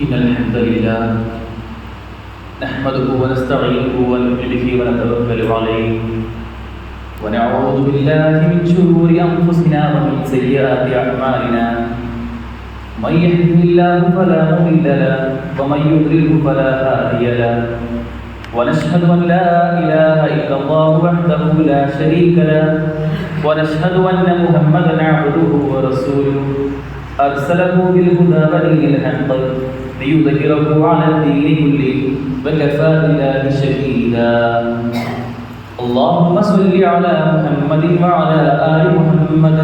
إن الحمد لله نحمده ونستعينه به ونتوكل عليه. ونعوذ بالله من شرور أنفسنا ومن سيئات أعمالنا. من يهده الله فلا مضل له ومن يضلله فلا هادي له. ونشهد أن لا إله إلا الله وحده لا شريك له. ونشهد أن محمدا عبده ورسوله. أرسله بالهدى ودين الحق ليظهره على الدين كله وكفى بالله شهيدا اللهم صل على محمد وعلى آل محمد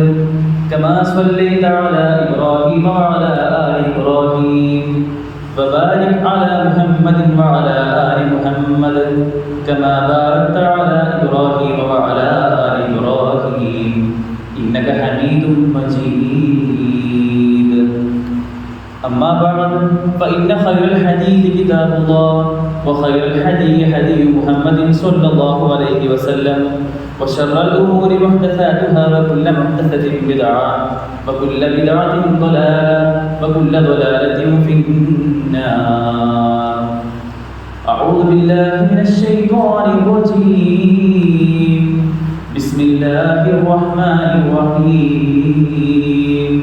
كما صليت على إبراهيم وعلى آل إبراهيم. وبارك على محمد وعلى آل محمد كما باركت على إبراهيم وعلى آل إبراهيم. إنك حميد مجيد. أما بعد فإن خير الحديث كتاب الله وخير الحديث حديث محمد صلى الله عليه وسلم وشر الأمور محدثاتها وكل محدثة بدعة وكل بدعة ضلالة وكل ضلالة في النار. أعوذ بالله من الشيطان الرجيم. بسم الله الرحمن الرحيم.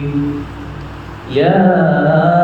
يا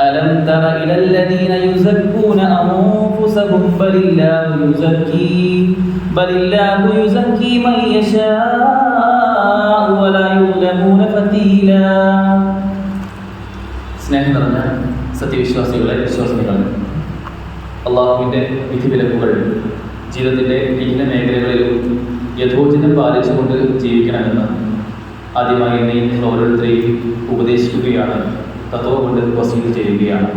ألم تر إلى الذين يزكون أنفسهم بل الله يزكي بل الله يزكي من يشاء ولا يظلمون فتيلا സ്നേഹം നിറഞ്ഞ സത്യവിശ്വാസികളെ വിശ്വാസികളെ അള്ളാഹുവിൻ്റെ വിധിവിലക്കുകൾ ജീവിതത്തിൻ്റെ വിഭിന്ന മേഖലകളിലും യഥോചിതം പാലിച്ചുകൊണ്ട് ജീവിക്കണമെന്ന് ആദ്യമായി എന്നെ നിങ്ങൾ ഓരോരുത്തരെയും ഉപദേശിക്കുകയാണ് തത്വം കൊണ്ട് വസീൽ ചെയ്യുകയാണ്.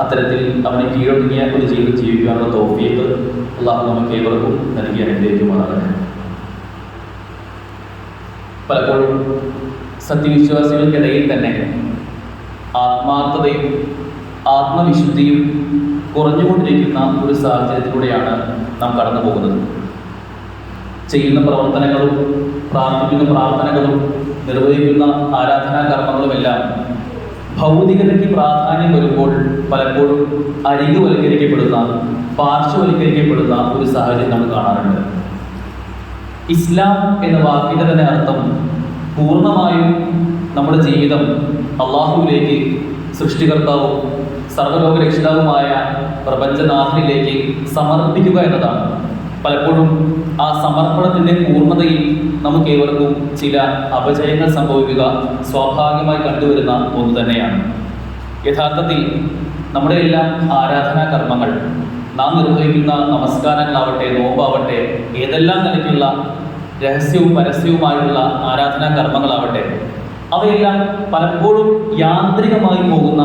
അത്തരത്തിൽ അവനെ കീഴൊടുങ്ങിയ ഒരു ജീവിതം ജീവിക്കാനുള്ള തോഫിയത്ത് അള്ളാഹു നമുക്ക് ഏവർക്കും നൽകി അനുഗ്രഹിക്കുമാറാണ് പലപ്പോഴും സത്യവിശ്വാസികൾക്കിടയിൽ തന്നെ ആത്മാർത്ഥതയും ആത്മവിശുദ്ധിയും കുറഞ്ഞുകൊണ്ടിരിക്കുന്ന ഒരു സാഹചര്യത്തിലൂടെയാണ് നാം കടന്നു പോകുന്നത്. ചെയ്യുന്ന പ്രവർത്തനങ്ങളും പ്രാർത്ഥിക്കുന്ന പ്രാർത്ഥനകളും നിർവഹിക്കുന്ന ആരാധനാ കർമ്മങ്ങളുമെല്ലാം ഭൗതികതയ്ക്ക് പ്രാധാന്യം വരുമ്പോൾ പലപ്പോഴും അരികുവൽക്കരിക്കപ്പെടുന്ന പാർശ്വവൽക്കരിക്കപ്പെടുന്ന ഒരു സാഹചര്യം നമ്മൾ കാണാറുണ്ട്. ഇസ്ലാം എന്ന വാക്കിന്റെ തന്നെ അർത്ഥം പൂർണമായും നമ്മുടെ ജീവിതം അള്ളാഹുവിലേക്ക് സൃഷ്ടികർത്താവും സർവലോക രക്ഷിതാവുമായ പ്രപഞ്ചനാഥനിലേക്ക് സമർപ്പിക്കുക എന്നതാണ്. പലപ്പോഴും ആ സമർപ്പണത്തിന്റെ പൂർണതയിൽ നമുക്ക് ഏവർക്കും ചില അപജയങ്ങൾ സംഭവിക്കുക സ്വാഭാവികമായി കണ്ടുവരുന്ന ഒന്ന് തന്നെയാണ്. യഥാർത്ഥത്തിൽ നമ്മുടെ എല്ലാം ആരാധനാ കർമ്മങ്ങൾ. നാം നിർവഹിക്കുന്ന നമസ്കാരങ്ങളാവട്ടെ നോമ്പാവട്ടെ ഏതെല്ലാം നിലയ്ക്കുള്ള രഹസ്യവും പരസ്യവുമായുള്ള ആരാധനാ കർമ്മങ്ങളാവട്ടെ അവയെല്ലാം പലപ്പോഴും യാന്ത്രികമായി പോകുന്ന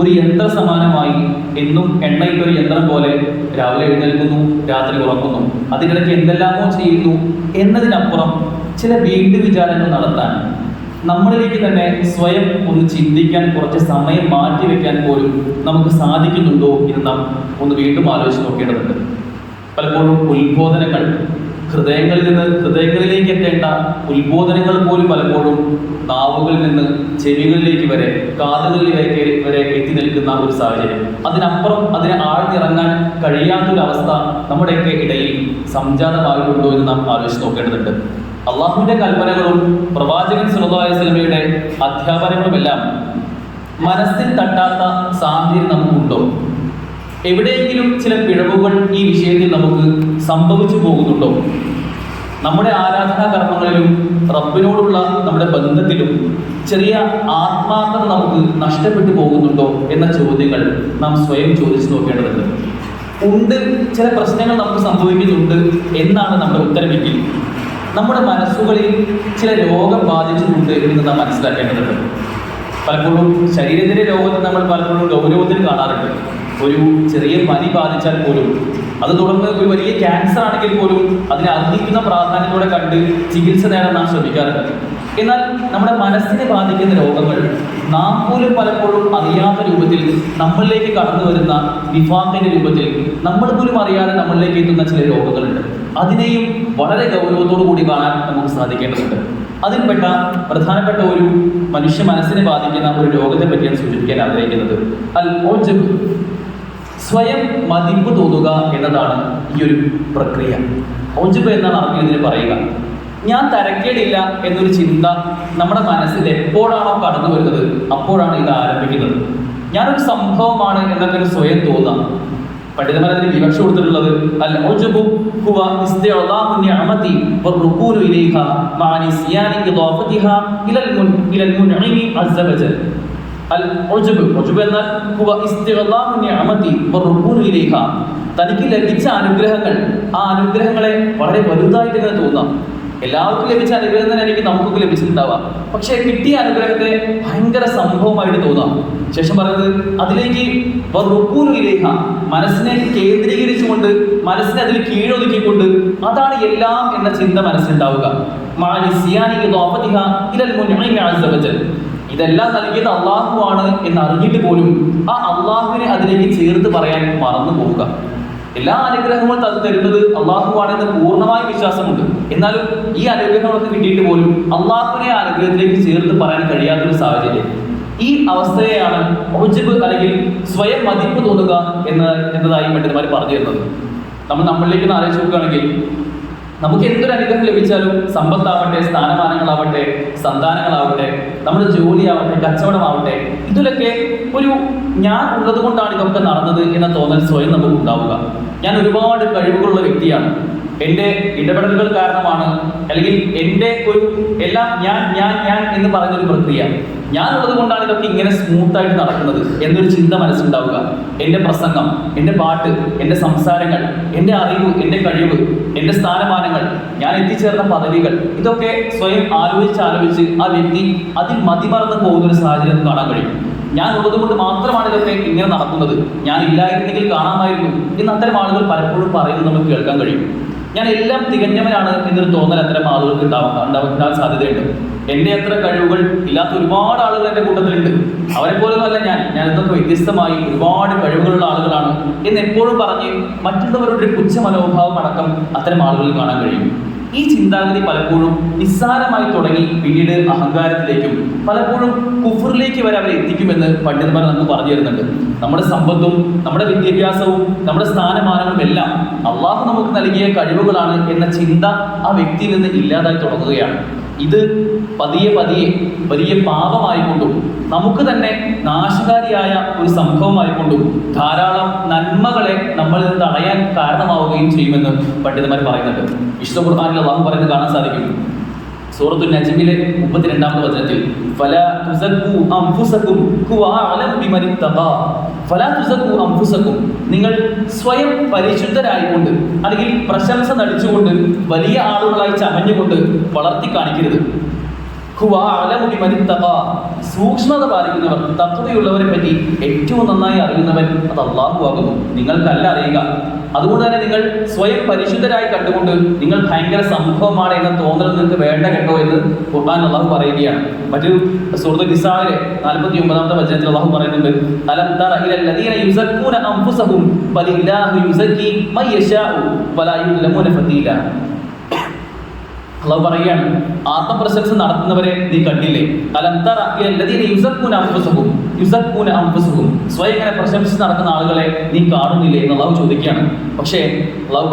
ഒരു യന്ത്ര സമാനമായി എന്നും എണ്ണയിട്ടൊരു യന്ത്രം പോലെ രാവിലെ എഴുന്നേൽക്കുന്നു രാത്രി ഉറങ്ങുന്നു അതിനിടയ്ക്ക് എന്തെല്ലാമോ ചെയ്യുന്നു എന്നതിനപ്പുറം ചില വീണ്ടു വിചാരങ്ങൾ നടത്താൻ നമ്മളിലേക്ക് തന്നെ സ്വയം ഒന്ന് ചിന്തിക്കാൻ കുറച്ച് സമയം മാറ്റിവെക്കാൻ പോലും നമുക്ക് സാധിക്കുന്നുണ്ടോ എന്ന് നാം ഒന്ന് വീണ്ടും ആലോചിച്ച് നോക്കേണ്ടതുണ്ട്. പലപ്പോഴും ഉത്ബോധനങ്ങൾ ഹൃദയങ്ങളിൽ നിന്ന് ഹൃദയങ്ങളിലേക്ക് എത്തേണ്ട ഉത്ബോധനങ്ങൾ പോലും പലപ്പോഴും നാവുകളിൽ നിന്ന് ചെവികളിലേക്ക് വരെ കാതുകളിലേക്ക് വരെ എത്തി നിൽക്കുന്ന ഒരു സാഹചര്യം. അതിനപ്പുറം അതിനെ ആഴ്ന്നിറങ്ങാൻ കഴിയാത്തൊരവസ്ഥ നമ്മുടെയൊക്കെ ഇടയിൽ സംജാതമാകുന്നുണ്ടോ എന്ന് നാം ആലോചിച്ച് നോക്കേണ്ടതുണ്ട്. അള്ളാഹുവിന്റെ കൽപ്പനകളും പ്രവാചകൻ സുലതായ സിനിമയുടെ അധ്യാപനങ്ങളുമെല്ലാം മനസ്സിൽ തട്ടാത്ത സാഹചര്യം നമുക്കുണ്ടോ? എവിടെയെങ്കിലും ചില പിഴവുകൾ ഈ വിഷയത്തിൽ നമുക്ക് സംഭവിച്ചു പോകുന്നുണ്ടോ? നമ്മുടെ ആരാധനാ കർമ്മങ്ങളിലും റബ്ബിനോടുള്ള നമ്മുടെ ബന്ധത്തിലും ചെറിയ ആത്മാർത്ഥത നമുക്ക് നഷ്ടപ്പെട്ടു പോകുന്നുണ്ടോ എന്ന ചോദ്യങ്ങൾ നാം സ്വയം ചോദിച്ചു നോക്കേണ്ടതുണ്ട്. ഉണ്ട് ചില പ്രശ്നങ്ങൾ നമുക്ക് സംഭവിക്കുന്നുണ്ട് എന്നാണ് നമ്മുടെ ഉത്തരമെങ്കിൽ നമ്മുടെ മനസ്സുകളിൽ ചില രോഗം ബാധിച്ചിട്ടുണ്ട് എന്ന് നാം മനസ്സിലാക്കേണ്ടതുണ്ട്. പലപ്പോഴും ശരീരത്തിലെ രോഗത്തെ നമ്മൾ പലപ്പോഴും ഗൗരവത്തിൽ കാണാറുണ്ട്. ഒരു ചെറിയ പനി ബാധിച്ചാൽ പോലും അത് തുടർന്ന് ഒരു വലിയ ക്യാൻസർ ആണെങ്കിൽ പോലും അതിനെ അർഹിക്കുന്ന പ്രാധാന്യത്തോടെ കണ്ട് ചികിത്സ നേടാൻ നാം ശ്രമിക്കാറുണ്ട്. എന്നാൽ നമ്മുടെ മനസ്സിനെ ബാധിക്കുന്ന രോഗങ്ങൾ നാം പോലും പലപ്പോഴും അറിയാത്ത രൂപത്തിൽ നമ്മളിലേക്ക് കടന്നു വരുന്ന വിഭാഗത്തിന്റെ രൂപത്തിൽ നമ്മൾ പോലും അറിയാതെ നമ്മളിലേക്ക് എത്തുന്ന ചില രോഗങ്ങളുണ്ട്. അതിനെയും വളരെ ഗൗരവത്തോടു കൂടി കാണാൻ നമുക്ക് സാധിക്കേണ്ടതുണ്ട്. അതിൽപ്പെട്ട പ്രധാനപ്പെട്ട ഒരു മനുഷ്യ മനസ്സിനെ ബാധിക്കുന്ന ഒരു രോഗത്തെ പറ്റിയാണ് സൂചിപ്പിക്കാൻ ആഗ്രഹിക്കുന്നത്. അൽ സ്വയം മതിപ്പ് തോന്നുക എന്നതാണ് ഈ ഒരു പ്രക്രിയ. ഔഞ്ചിപ്പ് എന്നാണ് അറബി ഇതിന് പറയുക. ഞാൻ തരക്കേടില്ല എന്നൊരു ചിന്ത നമ്മുടെ മനസ്സിൽ എപ്പോഴാണോ കടന്നു വരുന്നത് അപ്പോഴാണ് ഇത് ആരംഭിക്കുന്നത്. ഞാനൊരു സംഭവമാണ് എന്നൊക്കെ ഒരു സ്വയം തോന്നാം. പണ്ഡിതന്മാർ വിവക്ഷ കൊടുത്തിട്ടുള്ളത് അൽ എന്നാൽ തനിക്ക് ലഭിച്ച അനുഗ്രഹങ്ങൾ. ആ അനുഗ്രഹങ്ങളെ വളരെ വലുതായിട്ട് തന്നെ. തോന്നാം എല്ലാവർക്കും ലഭിച്ച അനുഗ്രഹം തന്നെ എനിക്ക് നമുക്കൊക്കെ ലഭിച്ചിട്ടുണ്ടാവാം. പക്ഷെ കിട്ടിയ അനുഗ്രഹത്തെ ഭയങ്കര സംഭവമായിട്ട് തോന്നാം. ശേഷം പറയുന്നത് അതിലേക്ക് റുക്കൂനുയിലേഹ മനസ്സിനെ കേന്ദ്രീകരിച്ചുകൊണ്ട് മനസ്സിനെ അതിൽ കീഴൊതുക്കിക്കൊണ്ട് അതാണ് എല്ലാം എന്ന ചിന്ത മനസ്സിലുണ്ടാവുക. ഇതെല്ലാം നൽകിയത് അള്ളാഹുവാണ് എന്ന് അറിഞ്ഞിട്ട് പോലും ആ അള്ളാഹുവിനെ അതിലേക്ക് ചേർത്ത് പറയാൻ മറന്നു പോവുക. എല്ലാ അനുഗ്രഹങ്ങളും അത് തരുന്നത് അള്ളാഹുവാണെന്ന് പൂർണമായ വിശ്വാസമുണ്ട്. എന്നാലും ഈ അനുഗ്രഹങ്ങളൊക്കെ കിട്ടിയിട്ട് പോലും അള്ളാഹുവിനെ ആ അനുഗ്രഹത്തിലേക്ക് ചേർത്ത് പറയാൻ കഴിയാത്തൊരു സാഹചര്യം. ഈ അവസ്ഥയെയാണ് ഔജബ് അല്ലെങ്കിൽ സ്വയം മതിപ്പ് തോന്നുക എന്ന് എന്നതായി പണ്ഡിതന്മാർ പറഞ്ഞു തരുന്നത്. നമ്മൾ നമ്മളിലേക്ക് ആലോചിച്ച് നോക്കുകയാണെങ്കിൽ നമുക്ക് എന്തൊരു അനുഗ്രഹം ലഭിച്ചാലും സമ്പത്താവട്ടെ സ്ഥാനമാനങ്ങളാവട്ടെ സന്താനങ്ങളാവട്ടെ നമ്മുടെ ജോലിയാവട്ടെ കച്ചവടമാവട്ടെ ഇതിലൊക്കെ ഒരു ഞാൻ ഉള്ളത് കൊണ്ടാണ് ഇതൊക്കെ നടന്നത് എന്ന തോന്നൽ സ്വയം നമുക്ക് ഉണ്ടാവുക ഞാൻ ഒരുപാട് കഴിവുകളുള്ള വ്യക്തിയാണ്. എന്റെ ഇടപെടലുകൾ കാരണമാണ് അല്ലെങ്കിൽ എന്റെ ഒരു എല്ലാം ഞാൻ ഞാൻ ഞാൻ എന്ന് പറഞ്ഞൊരു പ്രക്രിയ. ഞാൻ ഉള്ളത് കൊണ്ടാണ് ഇതൊക്കെ ഇങ്ങനെ സ്മൂത്തായിട്ട് നടക്കുന്നത് എന്നൊരു ചിന്ത മനസ്സിലുണ്ടാവുക. എന്റെ പ്രസംഗം എന്റെ പാട്ട് എന്റെ സംസാരങ്ങൾ എന്റെ അറിവ് എന്റെ കഴിവ് എന്റെ സ്ഥാനമാനങ്ങൾ ഞാൻ എത്തിച്ചേർന്ന പദവികൾ ഇതൊക്കെ സ്വയം ആലോചിച്ച് ആലോചിച്ച് ആ വ്യക്തി അതിൽ മതിമറന്ന് പോകുന്ന ഒരു സാഹചര്യം കാണാൻ കഴിയും. ഞാൻ ഉള്ളത് കൊണ്ട് മാത്രമാണ് ഇതൊക്കെ ഇങ്ങനെ നടക്കുന്നത്. ഞാൻ ഇല്ലായിരുന്നെങ്കിൽ കാണാമായിരുന്നു എന്ന് അത്തരം ആളുകൾ പലപ്പോഴും പറയുന്നത് നമുക്ക് കേൾക്കാൻ കഴിയും. ഞാൻ എല്ലാം തികഞ്ഞവനാണ് എന്നൊരു തോന്നൽ അത്തരം ആളുകൾക്ക് ഉണ്ടാവുന്ന ഉണ്ടാവാൻ സാധ്യതയുണ്ട്. എന്റെ അത്ര കഴിവുകൾ ഇല്ലാത്ത ഒരുപാട് ആളുകൾ എന്റെ കൂട്ടത്തിലുണ്ട്. അവരെ പോലൊന്നുമല്ല ഞാൻ. ഞാൻ ഇതൊക്കെ വ്യത്യസ്തമായി ഒരുപാട് കഴിവുകളുള്ള ആളുകളാണ് എന്ന് എപ്പോഴും പറഞ്ഞ് മറ്റുള്ളവരുടെ ഒരു പുച്ഛ മനോഭാവം അടക്കം അത്തരം ആളുകളിൽ കാണാൻ കഴിയും. ഈ ചിന്താഗതി പലപ്പോഴും നിസ്സാരമായി തുടങ്ങി പിന്നീട് അഹങ്കാരത്തിലേക്കും പലപ്പോഴും കുഫറിലേക്ക് വരെ അവരെ എത്തിക്കുമെന്ന് പണ്ഡിതന്മാർ നമുക്ക് പറഞ്ഞു തരുന്നുണ്ട്. നമ്മുടെ സമ്പത്തും നമ്മുടെ വിദ്യാഭ്യാസവും നമ്മുടെ സ്ഥാനമാനവും എല്ലാം അള്ളാഹു നമുക്ക് നൽകിയ കഴിവുകളാണ് എന്ന ചിന്ത ആ വ്യക്തിയിൽ നിന്ന് ഇല്ലാതായി തുടങ്ങുകയാണ്. ഇത് പതിയെ പതിയെ വലിയ പാപമായിക്കൊണ്ടും നമുക്ക് തന്നെ നാശകാരിയായ ഒരു സംഭവമായിക്കൊണ്ടും ധാരാളം നന്മകളെ നിന്ന് തടയാൻ കാരണമാവുകയും ചെയ്യുമെന്ന് പണ്ഡിതന്മാർ പറയുന്നുണ്ട്. വിശുദ്ധ ഖുർആാനിൽ അള്ളാഹു പറയുന്നത് കാണാൻ സാധിക്കും. സൂറത്തു നജ്മിലെ മുപ്പത്തിരണ്ടാമത്തെ വചനത്തിൽ ഫല തുസക്കു അംഫുസക്കും ഇത്തഖാ ഫല തുസക്കു അംഫുസക്കും നിങ്ങൾ സ്വയം പരിശുദ്ധരായിക്കൊണ്ട് അല്ലെങ്കിൽ പ്രശംസ നടിച്ചുകൊണ്ട് വലിയ ആളുകളായി ചമഞ്ഞുകൊണ്ട് വളർത്തി കാണിക്കരുത്. സൂക്ഷ്മത പാലിക്കുന്നവർ തത്വതയുള്ളവരെ പറ്റി ഏറ്റവും നന്നായി അറിയുന്നവൻ അത് അള്ളാഹു ആകുന്നു. നിങ്ങൾക്കല്ല അറിയുക. അതുകൊണ്ട് തന്നെ നിങ്ങൾ സ്വയം പരിശുദ്ധരായി കണ്ടുകൊണ്ട് നിങ്ങൾ ഭയങ്കര സംഭവമാണ് എന്ന തോന്നൽ നിങ്ങൾക്ക് വേണ്ട കേട്ടോ എന്ന് ഖുർആൻ അള്ളാഹു പറയുകയാണ്. മറ്റൊരു സുഹൃത്ത് നിസാവിലെ നാൽപ്പത്തി ഒമ്പതാമത്തെ വചനത്തിൽ അള്ളാഹു പറയുന്നുണ്ട് അലം തറ ഇലൽ ലദീന യുസക്കൂന അൻഫുസഹും യുസക്കി ഫതീല അള്ളാഹു പറയുകയാണ് ആത്മപ്രശംസ നടത്തുന്നവരെ നീ കണ്ടില്ലേ? അലന്തറ ഇലല്ലദീന യുസക്കൂന അൻഫുസഹും യുസക്കൂന അംഫുസുഹും സ്വയം ഇങ്ങനെ പ്രശംസിച്ച് നടക്കുന്ന ആളുകളെ നീ കാണുന്നില്ലേ എന്ന് അള്ളാഹു ചോദിക്കുകയാണ്. പക്ഷേ അള്ളാഹു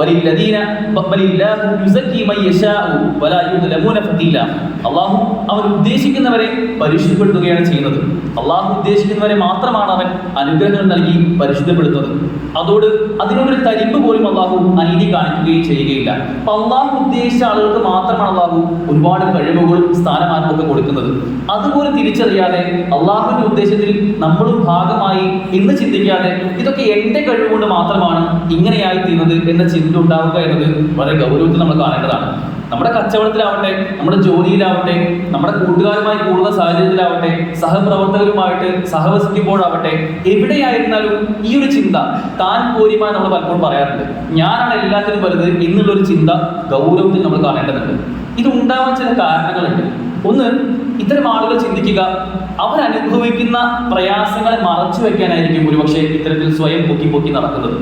അള്ളാഹു അവൻ ഉദ്ദേശിക്കുന്നവരെ പരിശുദ്ധപ്പെടുത്തുകയാണ് ചെയ്യുന്നത്. അള്ളാഹു ഉദ്ദേശിക്കുന്നവരെ മാത്രമാണ് അവൻ അനുഗ്രഹങ്ങൾ നൽകി പരിശുദ്ധപ്പെടുത്തുന്നത്. അതോട് അതിനൊരു തരിമ്പ് പോലും അള്ളാഹു അനീതി കാണിക്കുകയും ചെയ്യുകയില്ല. അപ്പൊ അള്ളാഹു ഉദ്ദേശിച്ച ആളുകൾക്ക് മാത്രമാണ് അള്ളാഹു ഒരുപാട് കഴിവുകളും സ്ഥാനമാനമൊക്കെ കൊടുക്കുന്നത്. അതുപോലെ തിരിച്ചറിയാതെ അള്ളാഹുവിന്റെ ഉദ്ദേശത്തിൽ നമ്മളും ഭാഗമായി എന്ന് ചിന്തിക്കാതെ ഇതൊക്കെ എന്റെ കഴിവുകൊണ്ട് മാത്രമാണ് ഇങ്ങനെയായി തീരുന്നത് എന്ന ചിന്ത ഉണ്ടാവുക എന്നത് വളരെ ഗൗരവത്തിൽ നമ്മൾ കാണേണ്ടതാണ്. നമ്മുടെ കച്ചവടത്തിലാവട്ടെ നമ്മുടെ ജോലിയിലാവട്ടെ നമ്മുടെ കൂട്ടുകാരുമായി കൂടുന്ന സാഹചര്യത്തിലാവട്ടെ സഹപ്രവർത്തകരുമായിട്ട് സഹവസിക്കുമ്പോഴാവട്ടെ എവിടെയായിരുന്നാലും ഈ ഒരു ചിന്ത താൻ പോരിമായി നമ്മൾ പലപ്പോഴും പറയാറുണ്ട്. ഞാനാണ് എല്ലാത്തിനും വലുത് എന്നുള്ളൊരു ചിന്ത ഗൗരവത്തിൽ നമ്മൾ കാണേണ്ടതുണ്ട്. ഇത് ഉണ്ടാവാൻ ചില കാരണങ്ങളുണ്ട്. ഒന്ന് ഇത്തരം ആളുകൾ ചിന്തിക്കുക അവരനുഭവിക്കുന്ന പ്രയാസങ്ങളെ മറച്ചു വെക്കാനായിരിക്കും ഒരുപക്ഷെ ഇത്തരത്തിൽ സ്വയം പൊക്കി പൊക്കി നടക്കുന്നത്.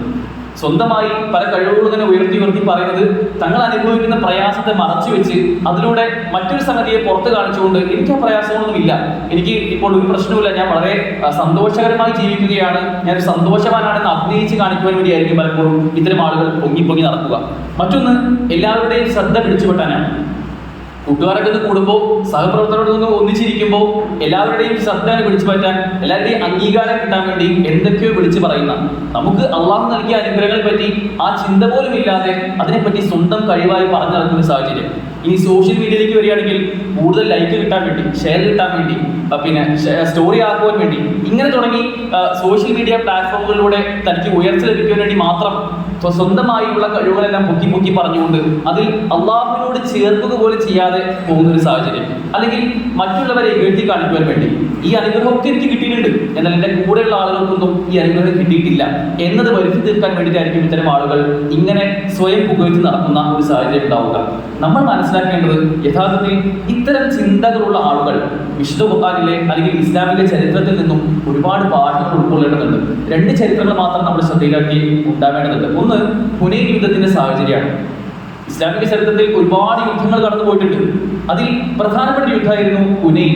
സ്വന്തമായി പല കഴിവുകളും ഇങ്ങനെ ഉയർത്തി ഉയർത്തി പറയുന്നത് തങ്ങൾ അനുഭവിക്കുന്ന പ്രയാസത്തെ മറച്ചു വെച്ച് അതിലൂടെ മറ്റൊരു സംഗതിയെ പുറത്ത് കാണിച്ചുകൊണ്ട് എനിക്ക് ആ പ്രയാസങ്ങളൊന്നുമില്ല എനിക്ക് ഇപ്പോൾ ഒരു പ്രശ്നവുമില്ല. ഞാൻ വളരെ സന്തോഷകരമായി ജീവിക്കുകയാണ്. ഞാൻ സന്തോഷവാനാണെന്ന് അഭിനയിച്ച് കാണിക്കുവാൻ വേണ്ടിയായിരിക്കും പലപ്പോഴും ഇത്തരം ആളുകൾ പൊങ്ങി പൊങ്ങി നടക്കുക. മറ്റൊന്ന് എല്ലാവരുടെയും ശ്രദ്ധ പിടിച്ചുപെട്ടാനാണ് കൂട്ടുകാരൊക്കെ കൂടുമ്പോൾ സഹപ്രവർത്തകരോട് നിന്ന് ഒന്നിച്ചിരിക്കുമ്പോൾ എല്ലാവരുടെയും ശ്രദ്ധ പിടിച്ചു പറ്റാൻ എല്ലാവരുടെയും അംഗീകാരം കിട്ടാൻ വേണ്ടി എന്തൊക്കെയോ വിളിച്ചു പറയുന്ന. നമുക്ക് അള്ളാഹു നൽകിയ അനുഗ്രഹങ്ങളെ പറ്റി ആ ചിന്ത പോലും ഇല്ലാതെ അതിനെപ്പറ്റി സ്വന്തം കഴിവായി പറഞ്ഞു നടക്കുന്ന സാഹചര്യം. ഇനി സോഷ്യൽ മീഡിയയിലേക്ക് വരികയാണെങ്കിൽ കൂടുതൽ ലൈക്ക് കിട്ടാൻ വേണ്ടി ഷെയർ കിട്ടാൻ വേണ്ടി പിന്നെ സ്റ്റോറി ആക്കുവാൻ വേണ്ടി ഇങ്ങനെ തുടങ്ങി സോഷ്യൽ മീഡിയ പ്ലാറ്റ്ഫോമുകളിലൂടെ തനിക്ക് ഉയർച്ച ലഭിക്കുവാൻ വേണ്ടി മാത്രം സ്വന്തമായുള്ള കഴിവുകളെല്ലാം പൊക്കി പൊക്കി പറഞ്ഞുകൊണ്ട് അതിൽ അള്ളാഹുവിനോട് ചേർക്കുക പോലെ ചെയ്യാതെ പോകുന്ന ഒരു സാഹചര്യം. അല്ലെങ്കിൽ മറ്റുള്ളവരെ എഴുതി കാണിക്കുവാൻ വേണ്ടി. ഈ അനുഗ്രഹമൊക്കെ എനിക്ക് കിട്ടിയിട്ടുണ്ട്. എന്നാൽ എന്റെ കൂടെയുള്ള ആളുകൾക്കൊന്നും ഈ അനുഗ്രഹം കിട്ടിയിട്ടില്ല. എന്നത് വരുത്തി തീർക്കാൻ വേണ്ടിയിട്ടായിരിക്കും ഇത്തരം ആളുകൾ ഇങ്ങനെ സ്വയം പുകഴ്ത്തി നടക്കുന്ന ഒരു സാഹചര്യം ഉണ്ടാവുക. നമ്മൾ മനസ്സിലാക്കേണ്ടത് യഥാർത്ഥത്തിൽ ഇത്തരം ചിന്തകളുള്ള ആളുകൾ വിശുദ്ധ ഖുർആനിലെ അല്ലെങ്കിൽ ഇസ്ലാമിക ചരിത്രത്തിൽ നിന്നും ഒരുപാട് പാഠങ്ങൾ ഉൾക്കൊള്ളേണ്ടതുണ്ട്. രണ്ട് ചരിത്രങ്ങൾ മാത്രം നമ്മുടെ ശ്രദ്ധയിലാക്കി ഉണ്ടാവേണ്ടതുണ്ട്. ഒന്ന് പുനേ യുദ്ധത്തിന്റെ സാഹചര്യമാണ്. ഇസ്ലാമിക ചരിത്രത്തിൽ ഒരുപാട് യുദ്ധങ്ങൾ കടന്നു പോയിട്ടുണ്ട് അതിൽ പ്രധാനപ്പെട്ട യുദ്ധമായിരുന്നു ഹുനൈൻ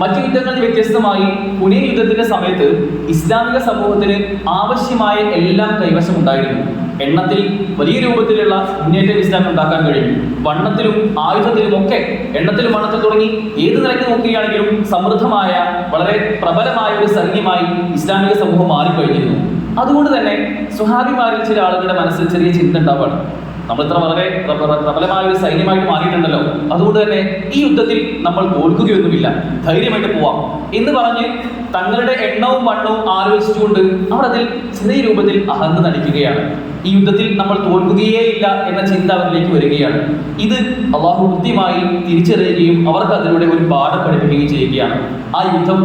മറ്റു യുദ്ധങ്ങളിൽ വ്യത്യസ്തമായി പുനെ യുദ്ധത്തിന്റെ സമയത്ത് ഇസ്ലാമിക സമൂഹത്തിന് ആവശ്യമായ എല്ലാം കൈവശം ഉണ്ടായിരുന്നു. എണ്ണത്തിൽ വലിയ രൂപത്തിലുള്ള മുന്നേറ്റം ഇസ്ലാം ഉണ്ടാക്കാൻ കഴിയും. വണ്ണത്തിലും ആയുധത്തിലും ഒക്കെ എണ്ണത്തിലും വണ്ണത്തിൽ തുടങ്ങി ഏത് നിലയ്ക്ക് നോക്കുകയാണെങ്കിലും സമൃദ്ധമായ വളരെ പ്രബലമായ ഒരു സൈന്യമായി ഇസ്ലാമിക സമൂഹം മാറിക്കഴിഞ്ഞിരുന്നു. അതുകൊണ്ട് തന്നെ സുഹാബിമാരിൽ ചില ആളുകളുടെ മനസ്സിൽ ചെറിയ ചിന്ത ഉണ്ടാവുകയാണ്. നമ്മൾ ഇത്ര വളരെ പ്ര- പ്ര- പ്രബലമായ ഒരു സൈന്യമായിട്ട് മാറിയിട്ടുണ്ടല്ലോ. അതുകൊണ്ട് തന്നെ ഈ യുദ്ധത്തിൽ നമ്മൾ തോൽക്കുകയൊന്നുമില്ല. ധൈര്യമായിട്ട് പോവാം. എന്ന് പറഞ്ഞ് തങ്ങളുടെ എണ്ണവും വണ്ണവും ആലോചിച്ചുകൊണ്ട് അവർ അതിൽ ചെറിയ രൂപത്തിൽ അഹന്ത നടിക്കുകയാണ്. ഈ യുദ്ധത്തിൽ നമ്മൾ തോൽക്കുകയേയില്ല എന്ന ചിന്ത അവരിലേക്ക് വരികയാണ്. ഇത് അള്ളാഹു കൃത്യമായി തിരിച്ചറിയുകയും അവർക്ക് അതിലൂടെ ഒരു പാഠം പഠിപ്പിക്കുകയും ചെയ്യുകയാണ്. ആ യുദ്ധം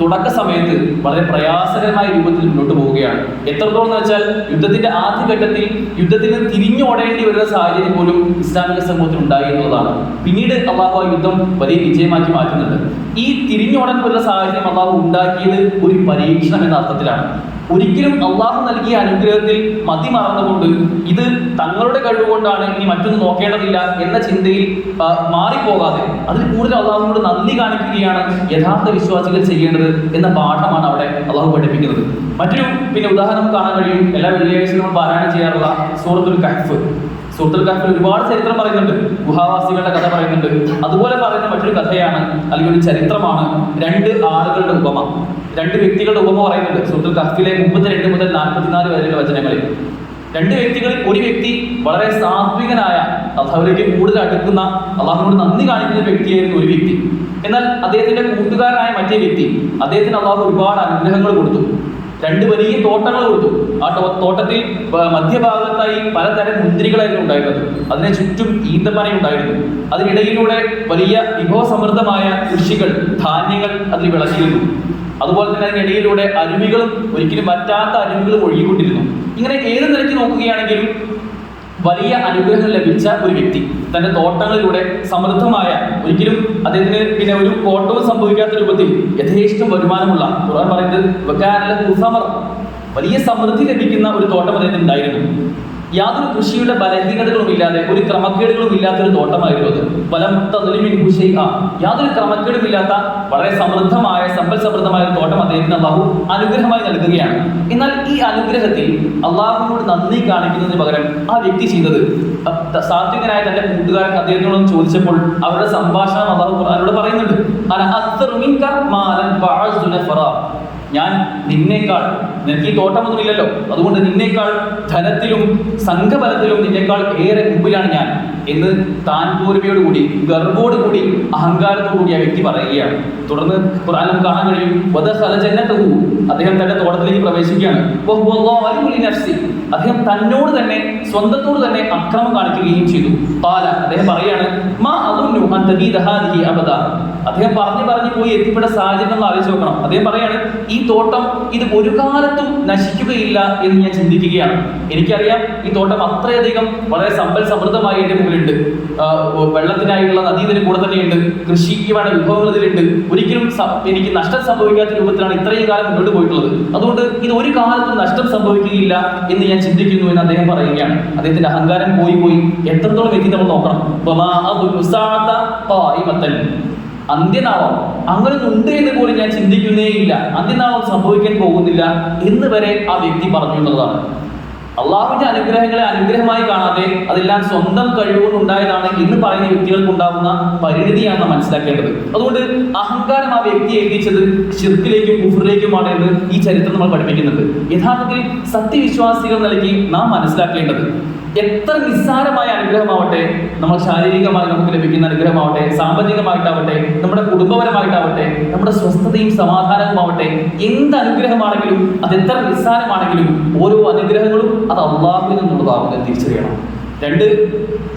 തുടക്ക സമയത്ത് വളരെ പ്രയാസകരമായ രൂപത്തിൽ മുന്നോട്ട് പോവുകയാണ്. എത്രത്തോളം വെച്ചാൽ യുദ്ധത്തിന്റെ ആദ്യഘട്ടത്തിൽ യുദ്ധത്തിന് തിരിഞ്ഞോടേണ്ടി വരുന്ന സാഹചര്യം പോലും ഇസ്ലാമിക സമൂഹത്തിൽ ഉണ്ടായി എന്നുള്ളതാണ്. പിന്നീട് അള്ളാഹു ആ യുദ്ധം വലിയ വിജയമാക്കി മാറ്റുന്നുണ്ട്. ഈ തിരിഞ്ഞോടാൻ വരുന്ന സാഹചര്യം അള്ളാഹു ഉണ്ടാക്കിയത് ഒരു പരീക്ഷണം എന്ന അർത്ഥത്തിലാണ്. ഒരിക്കലും അള്ളാഹു നൽകിയ അനുഗ്രഹത്തിൽ മതി മറന്നുകൊണ്ട് ഇത് തങ്ങളുടെ കഴിവുകൊണ്ടാണ് ഇനി മറ്റൊന്നും നോക്കേണ്ടതില്ല എന്ന ചിന്തയിൽ മാറിപ്പോകാതെ അതിൽ കൂടുതൽ അള്ളാഹുവിനോട് നന്ദി കാണിക്കുകയാണ് യഥാർത്ഥ വിശ്വാസികൾ ചെയ്യേണ്ടത് എന്ന പാഠമാണ് അവിടെ അള്ളാഹു പഠിപ്പിക്കുന്നത്. മറ്റൊരു പിന്നെ ഉദാഹരണം കാണാൻ കഴിയും. എല്ലാ വെള്ളിയാഴ്ചയും പാരായണം ചെയ്യാറുള്ള സൂറത്തുൽ കഹ്ഫ്. സൂറത്തുൽ കഹ്ഫിൽ ഒരുപാട് ചരിത്രം പറയുന്നുണ്ട്. ഗുഹാവാസികളുടെ കഥ പറയുന്നുണ്ട്. അതുപോലെ പറയുന്ന മറ്റൊരു കഥയാണ് അല്ലെങ്കിൽ ഒരു ചരിത്രമാണ് രണ്ട് ആളുകളുടെ ഉപമ. രണ്ട് വ്യക്തികളുടെ ഉപമ പറയുന്നുണ്ട്. സുഹൃത്തു കഫിലെ മുപ്പത്തി മുപ്പത്തിരണ്ട് മുതൽ നാൽപ്പത്തിനാല് വരെയുള്ള വചനങ്ങളിൽ. രണ്ട് വ്യക്തികളിൽ ഒരു വ്യക്തി വളരെ സാത്വികനായ അള്ളാഹുലേക്ക് കൂടുതൽ അടുക്കുന്ന അള്ളാഹുവിനോട് നന്ദി കാണിക്കുന്ന വ്യക്തിയായിരുന്നു ഒരു വ്യക്തി. എന്നാൽ അദ്ദേഹത്തിന്റെ കൂട്ടുകാരനായ മറ്റേ വ്യക്തി അദ്ദേഹത്തിന് അള്ളാഹു ഒരുപാട് അനുഗ്രഹങ്ങൾ കൊടുത്തു. രണ്ട് വലിയ തോട്ടങ്ങൾ കൊടുത്തു. ആ തോട്ടത്തിൽ മധ്യഭാഗത്തായി പലതരം മുന്തിരികളായിരുന്നു ഉണ്ടായിരുന്നത് അതിനെ ചുറ്റും ഈന്തപ്പന ഉണ്ടായിരുന്നു. അതിനിടയിലൂടെ വലിയ വിഭവസമൃദ്ധമായ കൃഷികൾ ധാന്യങ്ങൾ അതിൽ വിളഞ്ഞിരുന്നു. അതുപോലെ തന്നെ അതിനിടയിലൂടെ അരുവികളും ഒരിക്കലും പറ്റാത്ത അരുവികളും ഒഴുകിക്കൊണ്ടിരുന്നു. ഇങ്ങനെ ഏത് നിലയ്ക്ക് നോക്കുകയാണെങ്കിലും വലിയ അനുഗ്രഹം ലഭിച്ച ഒരു വ്യക്തി. തന്റെ തോട്ടങ്ങളിലൂടെ സമൃദ്ധമായ ഒരിക്കലും അദ്ദേഹത്തിന് പിന്നെ ഒരു കോട്ടവും സംഭവിക്കാത്ത രൂപത്തിൽ യഥേഷ്ടം വരുമാനമുള്ള ഖുർആൻ പറയുന്നത് വലിയ സമൃദ്ധി ലഭിക്കുന്ന ഒരു തോട്ടം അദ്ദേഹത്തിന് ഉണ്ടായിരുന്നു യാതൊരു കൃഷിയുടെ ബലഹീനതകളും ഇല്ലാതെ ഒരു ക്രമക്കേടുകളും ഇല്ലാത്തൊരു തോട്ടമായിരുന്നു അത്. ഫലം തദ്ലിമിൻ ഹുശൈഅ. യാതൊരു ക്രമക്കേടും ഇല്ലാത്ത വളരെ സമൃദ്ധമായ സമ്പൽ സമൃദ്ധമായ ഒരു തോട്ടം അദ്ദേഹത്തിന് അള്ളാഹു അനുഗ്രഹമായി നൽകുകയാണ്. എന്നാൽ ഈ അനുഗ്രഹത്തിൽ അള്ളാഹുവിനോട് നന്ദി കാണിക്കുന്നതിന് പകരം ആ വ്യക്തി ചെയ്തത് സാത്വികനായ തന്റെ കൂട്ടുകാരൻ അദ്ദേഹത്തിനോട് ചോദിച്ചപ്പോൾ അവരുടെ സംഭാഷണം അള്ളാഹു ഖുർആനിലൂടെ പറയുന്നുണ്ട്. ഞാൻ നിന്നേക്കാൾ നിനക്ക് ഈ തോട്ടമൊന്നുമില്ലല്ലോ. അതുകൊണ്ട് നിന്നേക്കാൾ ധനത്തിലും സംഘബലത്തിലും നിന്നേക്കാൾ ഏറെ മുമ്പിലാണ് ഞാൻ എന്ന് താൻ പോരുമയോടുകൂടി ഗർവോടുകൂടി അഹങ്കാരത്തോടുകൂടി ആ വ്യക്തി പറയുകയാണ്. തുടർന്ന് ഖുറാനും കാണാൻ കഴിയും. വദഖല ജന്നതഹു. അദ്ദേഹം തന്റെ തോട്ടത്തിലേക്ക് പ്രവേശിക്കുകയാണ്. അദ്ദേഹം തന്നോട് തന്നെ സ്വന്തത്തോട് തന്നെ അക്രമം കാണിക്കുകയും ചെയ്തു. പാല. അദ്ദേഹം പറയാണ് അദ്ദേഹം പറഞ്ഞു പറഞ്ഞു പോയി എത്തിപ്പെട്ട സാഹചര്യം നമ്മൾ ആലോചിച്ച് നോക്കണം. അദ്ദേഹം പറയാണ് ഈ തോട്ടം ഇത് ഒരു കാലത്തും നശിക്കുകയില്ല എന്ന് ഞാൻ ചിന്തിക്കുകയാണ്. എനിക്കറിയാം ഈ തോട്ടം അത്രയധികം വളരെ സമ്പൽ സമൃദ്ധമായി എന്റെ മുമ്പിലുണ്ട് വെള്ളത്തിനായുള്ള നദി കൂടെ തന്നെയുണ്ട്. കൃഷിക്ക് വേണ്ട വിഭവങ്ങൾ ഇതിലുണ്ട്. ഒരിക്കലും എനിക്ക് നഷ്ടം സംഭവിക്കാത്ത രൂപത്തിലാണ് ഇത്രയും കാലം മുന്നോട്ട് പോയിട്ടുള്ളത്. അതുകൊണ്ട് ഇത് ഒരു കാലത്തും നഷ്ടം സംഭവിക്കുകയില്ല എന്ന് ഞാൻ ചിന്തിക്കുന്നു എന്ന് അദ്ദേഹം പറയുകയാണ്. അദ്ദേഹത്തിന്റെ അഹങ്കാരം പോയി പോയി എത്രത്തോളം എത്തി നമ്മൾ നോക്കണം. അന്ത്യനാമം അങ്ങനെ ഉണ്ട് എന്ന് പോലും ഞാൻ ചിന്തിക്കുന്നേയില്ല അന്ത്യനാമം സംഭവിക്കാൻ പോകുന്നില്ല എന്ന് വരെ ആ വ്യക്തി പറഞ്ഞു എന്നുള്ളതാണ്. അള്ളാഹുവിന്റെ അനുഗ്രഹങ്ങളെ അനുഗ്രഹമായി കാണാതെ അതെല്ലാം സ്വന്തം കഴിവുകൊണ്ടുണ്ടായതാണ് എന്ന് പറയുന്ന വ്യക്തികൾക്ക് ഉണ്ടാകുന്ന പരിണിതിയാണ് മനസ്സിലാക്കേണ്ടത്. അതുകൊണ്ട് അഹങ്കാരം ആ വ്യക്തി എത്തിച്ചത് ഷിർക്കിലേക്കും കുഫറിലേക്കുമാണ് എന്ന് ഈ ചരിത്രം നമ്മൾ പഠിപ്പിക്കുന്നുണ്ട്. യഥാർത്ഥത്തിൽ സത്യവിശ്വാസികൾ നൽകി നാം മനസ്സിലാക്കേണ്ടത് എത്ര നിസ്സാരമായ അനുഗ്രഹമാവട്ടെ നമ്മൾ ശാരീരികമായി നമുക്ക് ലഭിക്കുന്ന അനുഗ്രഹമാവട്ടെ സാമ്പത്തികമായിട്ടാവട്ടെ നമ്മുടെ കുടുംബപരമായിട്ടാവട്ടെ നമ്മുടെ സ്വസ്ഥതയും സമാധാനവുമാവട്ടെ എന്ത് അനുഗ്രഹമാണെങ്കിലും അത് എത്ര നിസ്സാരമാണെങ്കിലും ഓരോ അനുഗ്രഹങ്ങളും അത് അള്ളാഹുവിൽ നിന്നുള്ളതാകുന്നത് തിരിച്ചറിയണം. രണ്ട്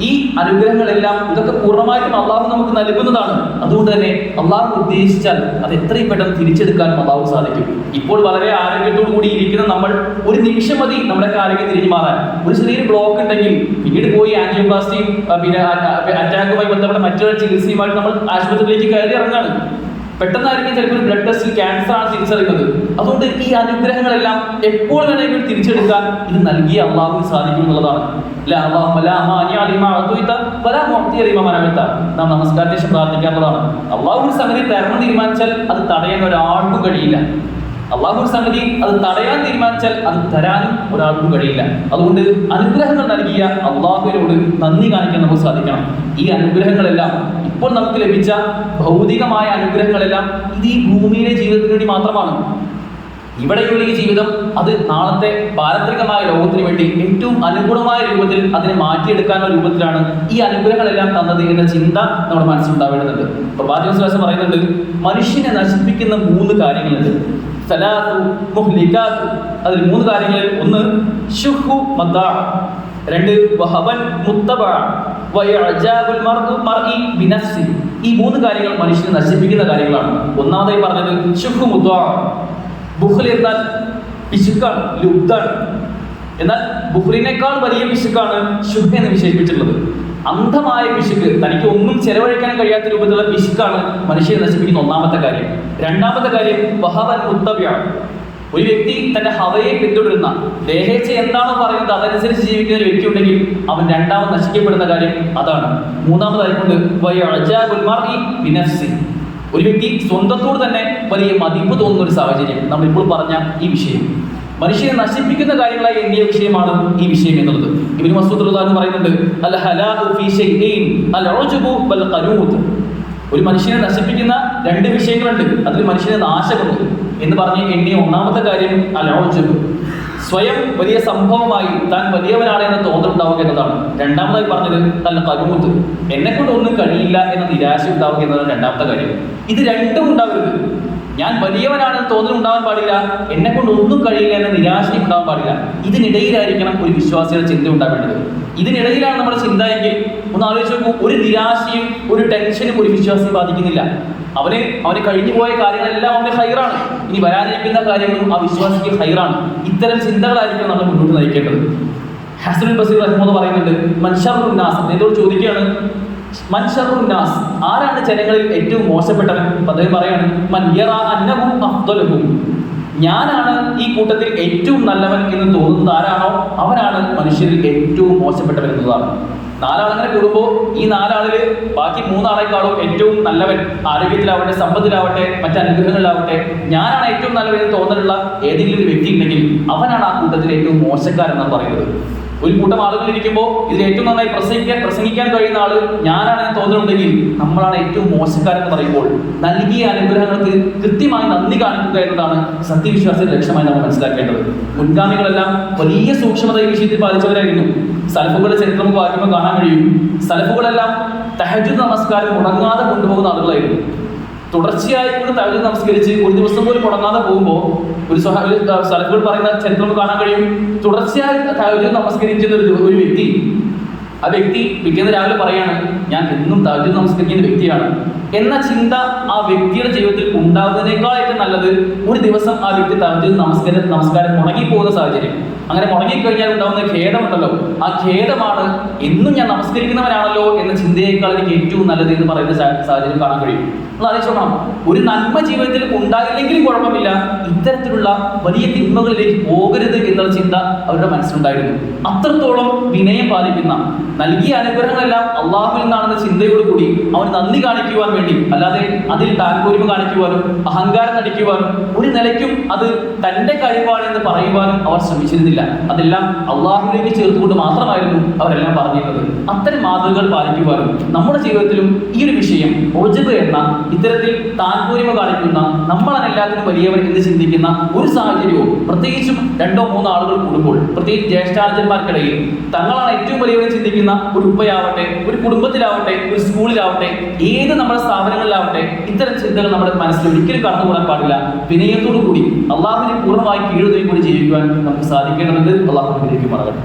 ഈ അനുഗ്രഹങ്ങളെല്ലാം ഇതൊക്കെ പൂർണമായിട്ടും അള്ളാഹു നമുക്ക് നൽകുന്നതാണ്. അതുകൊണ്ട് തന്നെ അള്ളാഹു ഉദ്ദേശിച്ചാൽ അത് എത്രയും പെട്ടെന്ന് തിരിച്ചെടുക്കാൻ അള്ളാഹു സാധിക്കും. ഇപ്പോൾ വളരെ ആരോഗ്യത്തോടു കൂടി ഇരിക്കുന്ന നമ്മൾ ഒരു നിമിഷം മതി നമ്മുടെ ആരോഗ്യം തിരിഞ്ഞു മാറാൻ. ഒരു ചെറിയ ബ്ലോക്ക് ഉണ്ടെങ്കിൽ പിന്നീട് പോയി ആൻജിയോപ്ലാസ്റ്റിയും പിന്നെ അറ്റാക്കുമായി ബന്ധപ്പെട്ട മറ്റൊരു ചികിത്സയുമായിട്ട് നമ്മൾ ആശുപത്രിയിലേക്ക് കയറി ഇറങ്ങാണ് പെട്ടെന്നായിരിക്കും ചിലപ്പോൾ ബ്ലഡ് ടെസ്റ്റിൽ ക്യാൻസർ ആണ് തിരിച്ചറിയുന്നത് അതുകൊണ്ട് ഈ അനുഗ്രഹങ്ങളെല്ലാം എപ്പോൾ വേണമെങ്കിലും തിരിച്ചെടുക്കാൻ ഇത് നൽകിയ അള്ളാഹുവിന് സാധിക്കും എന്നുള്ളതാണ്. നാം നമസ്കാരത്തിന് ശേഷം പ്രാർത്ഥിക്കാറുള്ളതാണ് അള്ളാഹു സംഗതി തരണം തീരുമാനിച്ചാൽ അത് തടയാൻ ഒരാൾക്കും കഴിയില്ല. അള്ളാഹു സംഗതി അത് തടയാൻ തീരുമാനിച്ചാൽ അത് തരാനും ഒരാൾക്കും കഴിയില്ല. അതുകൊണ്ട് അനുഗ്രഹങ്ങൾ നൽകിയ അള്ളാഹുവിനോട് നന്ദി കാണിക്കാൻ നമുക്ക് സാധിക്കണം. ഈ അനുഗ്രഹങ്ങളെല്ലാം ഇപ്പോൾ നമുക്ക് ലഭിച്ച ഭൗതികമായ അനുഗ്രഹങ്ങളെല്ലാം ഇത് ഈ ഭൂമിയിലെ ജീവിതത്തിന് വേണ്ടി മാത്രമാണ്. ഇവിടെയുള്ള ഈ ജീവിതം അത് നാളത്തെ പാരത്രികമായ ലോകത്തിന് വേണ്ടി ഏറ്റവും അനുകൂലമായ രൂപത്തിൽ അതിനെ മാറ്റിയെടുക്കാനുള്ള രൂപത്തിലാണ് ഈ അനുഗ്രഹങ്ങളെല്ലാം തന്നത് എന്ന ചിന്ത നമ്മുടെ മനസ്സിലുണ്ടാവേണ്ടതുണ്ട്. പ്രഭാതിവസ്വാസം പറയുന്നുണ്ട് മനുഷ്യനെ നശിപ്പിക്കുന്ന മൂന്ന് കാര്യങ്ങളുണ്ട്. സലാത്തു അതിൽ മൂന്ന് കാര്യങ്ങളിൽ ഒന്ന് രണ്ട് വഹവൻ മുത്തബ. ഈ മൂന്ന് കാര്യങ്ങൾ മനുഷ്യനെ നശിപ്പിക്കുന്ന കാര്യങ്ങളാണ്. ഒന്നാമതായി പറഞ്ഞത് ഷുഹു മുദ്വാ എന്നാൽ പിശുക്കാണ് ലുബ്ധാണ് എന്നാൽ ബുഹ്റിനേക്കാൾ വലിയ പിശുക്കാണ് ശുഭ എന്ന് വിശേഷിപ്പിച്ചിട്ടുള്ളത്. അന്ധമായ പിശുക്ക് തനിക്ക് ഒന്നും ചെലവഴിക്കാൻ കഴിയാത്ത രൂപത്തിലുള്ള പിശുക്കാണ് മനുഷ്യനെ നശിപ്പിക്കുന്ന ഒന്നാമത്തെ കാര്യം. രണ്ടാമത്തെ കാര്യം വഹവൻ മുത്തബ്യാണ് ഒരു വ്യക്തി തന്റെ ഹവയെ പിന്തുടരുന്ന ദേഹേച്ഛ എന്താണോ പറയുന്നത് അതനുസരിച്ച് ജീവിക്കുന്ന ഒരു വ്യക്തി ഉണ്ടെങ്കിൽ അവൻ രണ്ടാമത് നശിക്കപ്പെടുന്ന കാര്യം അതാണ്. മൂന്നാമതായിക്കൊണ്ട് ഒരു വ്യക്തി സ്വന്തത്തോട് തന്നെ വലിയ മതിപ്പ് തോന്നുന്ന ഒരു സാഹചര്യം. നമ്മൾ ഇപ്പോൾ പറഞ്ഞ ഈ വിഷയം. മനുഷ്യനെ നശിപ്പിക്കുന്ന കാര്യങ്ങളായി എണ്ണിയ വിഷയമാണ് ഈ വിഷയം എന്നുള്ളത്. ഇവർ റളിയല്ലാഹു പറയുന്നുണ്ട് ഒരു മനുഷ്യനെ നശിപ്പിക്കുന്ന രണ്ട് വിഷയങ്ങളുണ്ട്. അതിൽ മനുഷ്യനെ നാശമുണ്ട്. എന്ന് പറഞ്ഞ് എണ്ണിയ ഒന്നാമത്തെ കാര്യം ഉജ്ബ് സ്വയം വലിയ സംഭവമായി താൻ വലിയവനാണ് എന്ന തോന്നലുണ്ടാവുക എന്നതാണ്. രണ്ടാമതായി പറഞ്ഞത് തന്റെ കരുമുത്ത്. എന്നെ കൊണ്ട് ഒന്നും കഴിയില്ല എന്ന നിരാശ ഉണ്ടാവുക എന്നതാണ് രണ്ടാമത്തെ കാര്യം. ഇത് രണ്ടും ഉണ്ടാവരുത്. ഞാൻ വലിയവനാണെന്ന് തോന്നൽ ഉണ്ടാവാൻ പാടില്ല. എന്നെ കൊണ്ട് ഒന്നും കഴിയില്ല എന്ന നിരാശയും ഉണ്ടാവാൻ പാടില്ല. ഇതിനിടയിലായിരിക്കണം ഒരു വിശ്വാസിയുടെ ചിന്ത ഉണ്ടാവേണ്ടത്. ഇതിനിടയിലാണ് നമ്മുടെ ചിന്ത എങ്കിൽ ഒന്ന് ആലോചിച്ച് നോക്കൂ ഒരു നിരാശയും ഒരു ടെൻഷനും ഒരു വിശ്വാസി ബാധിക്കുന്നില്ല. അവന് അവന് കഴിഞ്ഞു പോയ കാര്യങ്ങളെല്ലാം അവന് ഹൈറാണ്. ഇനി വരാനിരിക്കുന്ന കാര്യങ്ങളും ആ വിശ്വാസിക്ക് ഹൈറാണ്. ഇത്തരം ചിന്തകളായിരിക്കും നമ്മൾ മുന്നോട്ട് നയിക്കേണ്ടത്. ഹസനുൽ ബസീർ റഹ്മോദ് പറയുന്നുണ്ട് മനുഷ്യർ ഉന്നാസം എന്നോട് ചോദിക്കുകയാണ്. മൻഷറുന്നാസ്. ആരാണ് ജനങ്ങളിൽ ഏറ്റവും മോശപ്പെട്ടവൻ? പദവി പറയാണ് മൻയറ അന്നവും അഫ്ദലുഹും. ഞാനാണ് ഈ കൂട്ടത്തിൽ ഏറ്റവും നല്ലവൻ എന്ന് തോന്നുന്നത് ആരാണോ? അവനാണ് മനുഷ്യരിൽ ഏറ്റവും മോശപ്പെട്ടവൻ എന്നതാണ്. നാലാളങ്ങനെ കൂടുമ്പോൾ ഈ നാലാളിൽ ബാക്കി മൂന്നാളെക്കാളും ഏറ്റവും നല്ലവൻ ആരോഗ്യത്തിലാവട്ടെ സമ്പത്തിലാവട്ടെ മറ്റ് അനുഗ്രഹങ്ങളിലാവട്ടെ ഞാനാണ് ഏറ്റവും നല്ലവൻ എന്ന് തോന്നലുള്ള ഏതെങ്കിലും ഒരു വ്യക്തി ഉണ്ടെങ്കിൽ അവനാണ് ആ കൂട്ടത്തിൽ ഏറ്റവും മോശക്കാരെന്നാണ് പറയുന്നത്. ഒരു കൂട്ടം ആളുകൾ ഇരിക്കുമ്പോൾ ഇതിൽ ഏറ്റവും നന്നായി പ്രസംഗിക്കാൻ പ്രസംഗിക്കാൻ കഴിയുന്ന ആൾ ഞാനാണെന്ന് തോന്നുന്നുണ്ടെങ്കിൽ നമ്മളാണ് ഏറ്റവും മോശക്കാരെന്ന് പറയുമ്പോൾ നൽകിയ അനുഗ്രഹങ്ങൾക്ക് കൃത്യമായി നന്ദി കാണിക്കുക എന്നതാണ് സത്യവിശ്വാസത്തിന്റെ ലക്ഷ്യമായി നമ്മൾ മനസ്സിലാക്കേണ്ടത്. മുൻഗാമികളെല്ലാം വലിയ സൂക്ഷ്മത ഈ വിഷയത്തിൽ പാലിച്ചവരായിരുന്നു. സലഫുകളുടെ ചരിത്രം വായിക്കുമ്പോൾ കാണാൻ കഴിയും. സലഫുകളെല്ലാം തഹജുദ് നമസ്കാരം മുടങ്ങാതെ കൊണ്ടുപോകുന്ന ആളുകളായിരുന്നു. തുടർച്ചയായി ഇവിടെ തഹജ് നമസ്കരിച്ച് ഒരു ദിവസം പോലും മുടങ്ങാതെ പോകുമ്പോൾ ഒരു ഒരു സ്ഥലങ്ങൾ പറയുന്ന ചരിത്രം കാണാൻ കഴിയും. തുടർച്ചയായി തഹജ് നമസ്കരിക്കുന്ന ഒരു ഒരു വ്യക്തി ആ വ്യക്തി പിറ്റേന്ന് രാവിലെ പറയാണ് ഞാൻ എന്നും തഹജ് നമസ്കരിക്കുന്ന വ്യക്തിയാണ്. എന്ന ചിന്ത ആ വ്യക്തിയുടെ ജീവിതത്തിൽ ഉണ്ടാകുന്നതിനേക്കാൾ ഏറ്റവും നല്ലത് ഒരു ദിവസം ആ വ്യക്തി തഹജ് നമസ്കാരം നമസ്കാരം മുടങ്ങിപ്പോകുന്ന സാഹചര്യം. അങ്ങനെ മുടങ്ങിക്കഴിഞ്ഞാൽ ഉണ്ടാകുന്ന ഖേദമുണ്ടല്ലോ. ആ ഖേദമാണ് എന്നും ഞാൻ നമസ്കരിക്കുന്നവരാണല്ലോ എന്ന ചിന്തയേക്കാൾ എനിക്ക് ഏറ്റവും നല്ലത് എന്ന് പറയുന്ന സാഹചര്യം കാണാൻ കഴിയും. നമ്മൾ ആലോചിച്ചോണം ഒരു നന്മ ജീവിതത്തിൽ ഉണ്ടായില്ലെങ്കിലും കുഴപ്പമില്ല. ഇത്തരത്തിലുള്ള വലിയ തിന്മകളിലേക്ക് പോകരുത് എന്നുള്ള ചിന്ത അവരുടെ മനസ്സിലുണ്ടായിരുന്നു. അത്രത്തോളം വിനയം പാലിക്കുന്ന നൽകിയ അനുഗ്രഹങ്ങളെല്ലാം അള്ളാഹുവിൽ നിന്നാണെന്ന ചിന്തയോടുകൂടി അവന് നന്ദി കാണിക്കുവാൻ വേണ്ടി അല്ലാതെ അതിൽ താൽപര്യം കാണിക്കുവാനും അഹങ്കാരം നടിക്കുവാനും ഒരു നിലയ്ക്കും അത് തന്റെ കഴിവാണ് എന്ന് പറയുവാനും അവർ ശ്രമിച്ചിരുന്നില്ല. അതെല്ലാം അള്ളാഹുലേക്ക് ചേർത്തുകൊണ്ട് മാത്രമായിരുന്നു അവരെല്ലാം പറഞ്ഞിരുന്നത്. അത്തരം മാതൃകകൾ പാലിക്കുവാനും നമ്മുടെ ജീവിതത്തിലും ഈ ഒരു വിഷയം ഒജബ് എന്ന ഇത്തരത്തിൽ താൽപര്യം കാണിക്കുന്ന നമ്മളാണ് എല്ലാത്തിനും വലിയവർ എന്ന് ചിന്തിക്കുന്ന ഒരു സാഹചര്യവും പ്രത്യേകിച്ചും രണ്ടോ മൂന്നോ ആളുകൾ കൂടുമ്പോൾ പ്രത്യേകിച്ച് ജ്യേഷ്ഠാർജന്മാർക്കിടയിൽ തങ്ങളാണ് ഏറ്റവും വലിയവർ ചിന്തിക്കുന്ന ഒരു ഉപ്പയാവട്ടെ ഒരു കുടുംബത്തിലാവട്ടെ ഒരു സ്കൂളിലാവട്ടെ ഏത് നമ്മുടെ സ്ഥാപനങ്ങളിലാവട്ടെ ഇത്തരം ചിന്തകൾ നമ്മുടെ മനസ്സിൽ ഒരിക്കലും കടന്നുകൂടാൻ പാടില്ല. വിനയത്തോടു കൂടി അള്ളാഹുവിനെ പൂർണമായി കീഴുതയും കൂടി ജീവിക്കുവാൻ നമുക്ക് സാധിക്കേണ്ടതുണ്ട്. അള്ളാഹുവിലേക്ക് മറകട്ടെ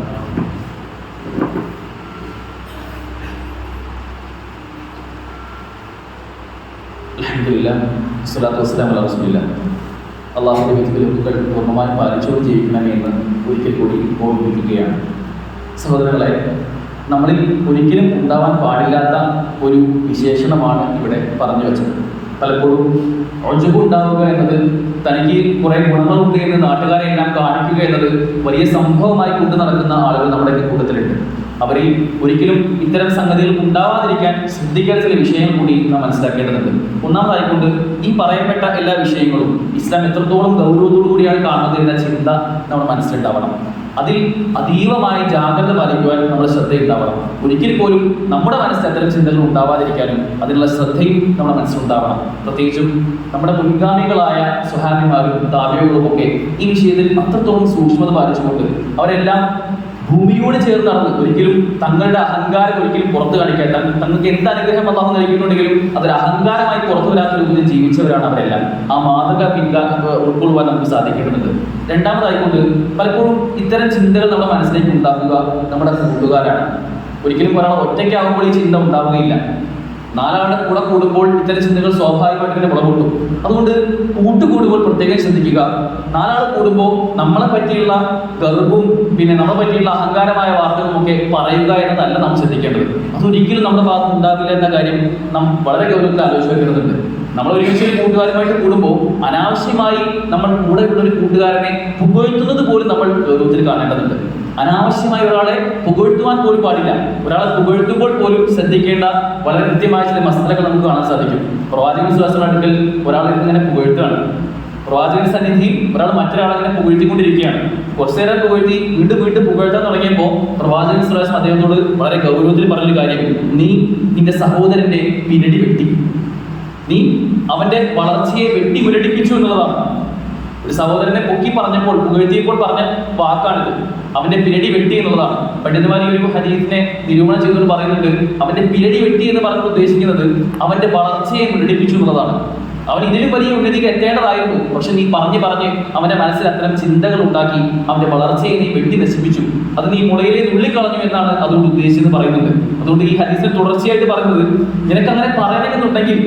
അൽഹംദുലില്ലാ സ്വലാത്തു പൂർണമായും പാലിച്ചുകൊണ്ട് ജീവിക്കണമെന്ന് ഒരിക്കൽ കൂടി ഓർമ്മിപ്പിക്കുകയാണ്. സഹോദരങ്ങളെ നമ്മളിൽ ഒരിക്കലും ഉണ്ടാവാൻ പാടില്ലാത്ത ഒരു വിശേഷണമാണ് ഇവിടെ പറഞ്ഞു വെച്ചത്. പലപ്പോഴും ഒഴുകും ഉണ്ടാവുക എന്നത് തനിക്ക് കുറേ ഗുണങ്ങളുണ്ട് എന്ന് നാട്ടുകാരെ എല്ലാം കാണിക്കുക എന്നത് വലിയ സംഭവമായി കൊണ്ടു നടക്കുന്ന ആളുകൾ നമ്മുടെ കൂട്ടത്തിലുണ്ട്. അവരിൽ ഒരിക്കലും ഇത്തരം സംഗതികൾ ഉണ്ടാവാതിരിക്കാൻ ശ്രദ്ധിക്കേണ്ട ചില വിഷയങ്ങൾ കൂടി നാം മനസ്സിലാക്കേണ്ടതുണ്ട്. ഒന്നാമതായിക്കൊണ്ട് ഈ പറയപ്പെട്ട എല്ലാ വിഷയങ്ങളും ഇസ്ലാം എത്രത്തോളം ഗൗരവത്തോടു കൂടിയാണ് കാണുന്നത് എന്ന ചിന്ത നമ്മുടെ മനസ്സിലുണ്ടാവണം. അതിൽ അതീവമായി ജാഗ്രത പാലിക്കുവാൻ നമ്മൾ ശ്രദ്ധയുണ്ടാവണം. ഒരിക്കൽ പോലും നമ്മുടെ മനസ്സിൽ അത്തരം ചിന്തകൾ ഉണ്ടാവാതിരിക്കാനും അതിനുള്ള ശ്രദ്ധയും നമ്മുടെ മനസ്സിലുണ്ടാവണം പ്രത്യേകിച്ചും നമ്മുടെ മുൻഗാമികളായ സുഹാബിമാരും താപികളുമൊക്കെ ഈ വിഷയത്തിൽ അത്രത്തോളം സൂക്ഷ്മത പാലിച്ചുകൊണ്ട് അവരെല്ലാം ഭൂമിയോട് ചേർന്ന് നടന്ന് ഒരിക്കലും തങ്ങളുടെ അഹങ്കാരം ഒരിക്കലും പുറത്തു കാണിക്കാത്ത തങ്ങൾക്ക് എന്ത് അനുഗ്രഹം അള്ളാഹു നൽകിയിട്ടുണ്ടെങ്കിലും അതൊരു അഹങ്കാരമായി പുറത്തു വരാത്ത രൂപത്തിൽ ജീവിച്ചവരാണ് അവരെല്ലാം. ആ മാതൃക പിൻകാ ഉൾക്കൊള്ളുവാൻ നമുക്ക് സാധിക്കേണ്ടതുണ്ട്. രണ്ടാമതായിക്കൊണ്ട് പലപ്പോഴും ഇത്തരം ചിന്തകൾ നമ്മുടെ മനസ്സിലേക്ക് ഉണ്ടാക്കുക നമ്മുടെ കൂട്ടുകാരാണ്. ഒരിക്കലും ഒരാൾ ഒറ്റയ്ക്കാവുമ്പോൾ ഈ ചിന്ത ഉണ്ടാവുകയില്ല. നാലാളുടെ കൂടെ കൂടുമ്പോൾ ഇത്തരം ചിന്തകൾ സ്വാഭാവികമായിട്ട് തന്നെ മുളകൂട്ടും അതുകൊണ്ട് കൂട്ടുകൂടുമ്പോൾ പ്രത്യേകം ചിന്തിക്കുക നാലാൾ കൂടുമ്പോൾ നമ്മളെ പറ്റിയുള്ള ഗർവും പിന്നെ നമ്മളെ പറ്റിയുള്ള അഹങ്കാരമായ വാർത്തകളും ഒക്കെ പറയുക എന്നതല്ല നാം ശ്രദ്ധിക്കേണ്ടത്. അതൊരിക്കലും നമ്മുടെ ഭാഗത്ത് ഉണ്ടാകില്ല എന്ന കാര്യം നാം വളരെ ഗൗരവത്തിൽ ആലോചിച്ച് വെക്കേണ്ടതുണ്ട്. നമ്മൾ ഒരുമിച്ച് ഒരു കൂട്ടുകാരുമായിട്ട് കൂടുമ്പോൾ അനാവശ്യമായി നമ്മൾ കൂടെയുള്ള ഒരു കൂട്ടുകാരനെ പുകഴ്ത്തുന്നത് പോലും നമ്മൾ ഗൗരവത്തിൽ കാണേണ്ടതുണ്ട്. അനാവശ്യമായി ഒരാളെ പുകഴ്ത്തുവാൻ പോലും പാടില്ല. ഒരാളെ പുകഴ്ത്തുമ്പോൾ പോലും ശ്രദ്ധിക്കേണ്ട വളരെ കൃത്യമായ ചില മസാലകൾ നമുക്ക് കാണാൻ സാധിക്കും. പ്രവാചകൻ സുഹാസം അടുക്കൽ ഒരാൾ ഇങ്ങനെ പുകഴ്ത്തുകയാണ്. പ്രവാചകൻ സന്നിധി ഒരാൾ മറ്റൊരാളെ ഇങ്ങനെ പുകഴ്ത്തിക്കൊണ്ടിരിക്കുകയാണ്. കുറച്ചു നേരം പുകഴ്ത്തി വീണ്ടും വീണ്ടും പുകഴ്ത്താൻ തുടങ്ങിയപ്പോൾ പ്രവാചകൻ വിശ്വാസം അദ്ദേഹത്തോട് വളരെ ഗൗരവത്തിൽ പറഞ്ഞൊരു കാര്യം. നീ നിന്റെ സഹോദരന്റെ പിന്നടി വെട്ടി. നീ അവന്റെ വളർച്ചയെ വെട്ടി മുരടിപ്പിച്ചു എന്നുള്ളതാണ്. ഒരു സഹോദരനെ പൊക്കി പറഞ്ഞപ്പോൾ പുകഴ്ത്തിയപ്പോൾ പറഞ്ഞ വാക്കാണിത്. അവന്റെ പിരടി വെട്ടി എന്നുള്ളതാണ്. പണ്ഡിതമാരി ഒരു ഹരീഫിനെ നിരൂപണം ചെയ്തുകൊണ്ട് പറയുന്നുണ്ട്. അവന്റെ പിരടി വെട്ടി എന്ന് പറഞ്ഞു ഉദ്ദേശിക്കുന്നത് അവന്റെ വളർച്ചയെ മുരടിപ്പിച്ചു എന്നുള്ളതാണ്. അവൻ ഇതിലും വലിയ ഉന്നതിക്ക് എത്തേണ്ടതായിരുന്നു. പക്ഷെ നീ പറഞ്ഞു പറഞ്ഞ് അവന്റെ മനസ്സിൽ അത്തരം ചിന്തകൾ ഉണ്ടാക്കി അവന്റെ വളർച്ചയെ നീ വെട്ടി നശിപ്പിച്ചു. അത് നീ മുളയിലെ നുള്ളിക്കളഞ്ഞു എന്നാണ് അതുകൊണ്ട് ഉദ്ദേശിച്ചത് പറയുന്നത്. അതുകൊണ്ട് ഈ ഹദീസിൽ തുടർച്ചയായിട്ട് പറയുന്നത് നിനക്ക് അങ്ങനെ പറയണമെന്നുണ്ടെങ്കിൽ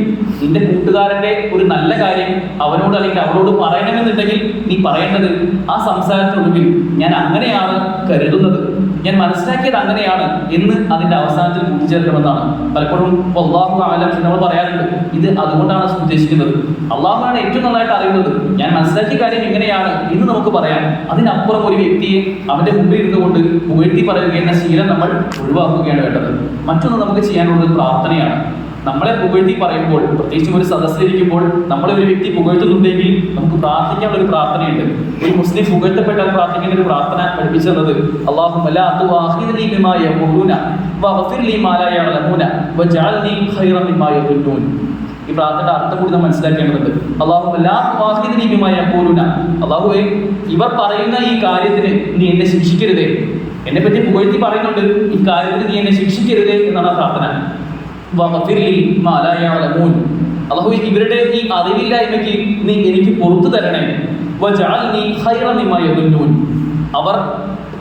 നിന്റെ കൂട്ടുകാരന്റെ ഒരു നല്ല കാര്യം അവനോട് അല്ലെങ്കിൽ അവളോട് പറയണമെന്നുണ്ടെങ്കിൽ നീ പറയേണ്ടത് ആ സംസാരത്തിനൊടുവിൽ ഞാൻ അങ്ങനെയാണ് കരുതുന്നത്. ഞാൻ മനസ്സിലാക്കിയത് അങ്ങനെയാണ് എന്ന് അതിന്റെ അവസാനത്തിൽ കൂട്ടിച്ചേർക്കണമെന്നാണ് പലപ്പോഴും അള്ളാഹു ആലം നമ്മൾ പറയാറുണ്ട്. ഇത് അതുകൊണ്ടാണ് ഉദ്ദേശിക്കുന്നത്. അള്ളാഹുവാണ് ഏറ്റവും നന്നായിട്ട് അറിയുന്നത്. ഞാൻ മനസ്സിലാക്കിയ കാര്യം ഇങ്ങനെയാണ് എന്ന് നമുക്ക് പറയാം. അതിനപ്പുറം ഒരു വ്യക്തിയെ അവന്റെ മുമ്പിൽ ഇരുന്നുകൊണ്ട് ഉയർത്തി പറയുക എന്ന ശീലം നമ്മൾ ഒഴിവാക്കുകയാണ് വേണ്ടത്. മറ്റൊന്ന് നമുക്ക് ചെയ്യാനുള്ളത് പ്രാർത്ഥനയാണ്. നമ്മളെ പുകഴ്ത്തി പറയുമ്പോൾ പ്രത്യേകിച്ചും ഒരു സദസ്സിലിരിക്കുമ്പോൾ നമ്മളെ ഒരു വ്യക്തി പുകഴ്ത്തുന്നുണ്ടെങ്കിൽ നമുക്ക് പ്രാർത്ഥിക്കാനുള്ള ഒരു പ്രാർത്ഥനയുണ്ട്. ഒരു മുസ്ലിം പുകഴ്ത്തപ്പെട്ടാൽ പ്രാർത്ഥിക്കേണ്ട ഒരു പ്രാർത്ഥന പഠിപ്പിച്ചത് അള്ളാഹു ഈ പ്രാർത്ഥനയുടെ അർത്ഥം കൂടി നാം മനസ്സിലാക്കേണ്ടതുണ്ട്. അള്ളാഹു ബിമാ യഖൂലൂന. അള്ളാഹുവേ ഇവർ പറയുന്ന ഈ കാര്യത്തിന് നീ എന്നെ ശിക്ഷിക്കരുതേ. എന്നെ പറ്റി പുകഴ്ത്തി പറയുന്നുണ്ട് ഈ കാര്യത്തിന് നീ എന്നെ ശിക്ഷിക്കരുതേ എന്നാണ് പ്രാർത്ഥന. അല്ലാഹു ഇവരുടെ ഈ അറിവില്ലായ്മയ്ക്ക് നീ എനിക്ക് പുറത്തു തരണേ. അവർ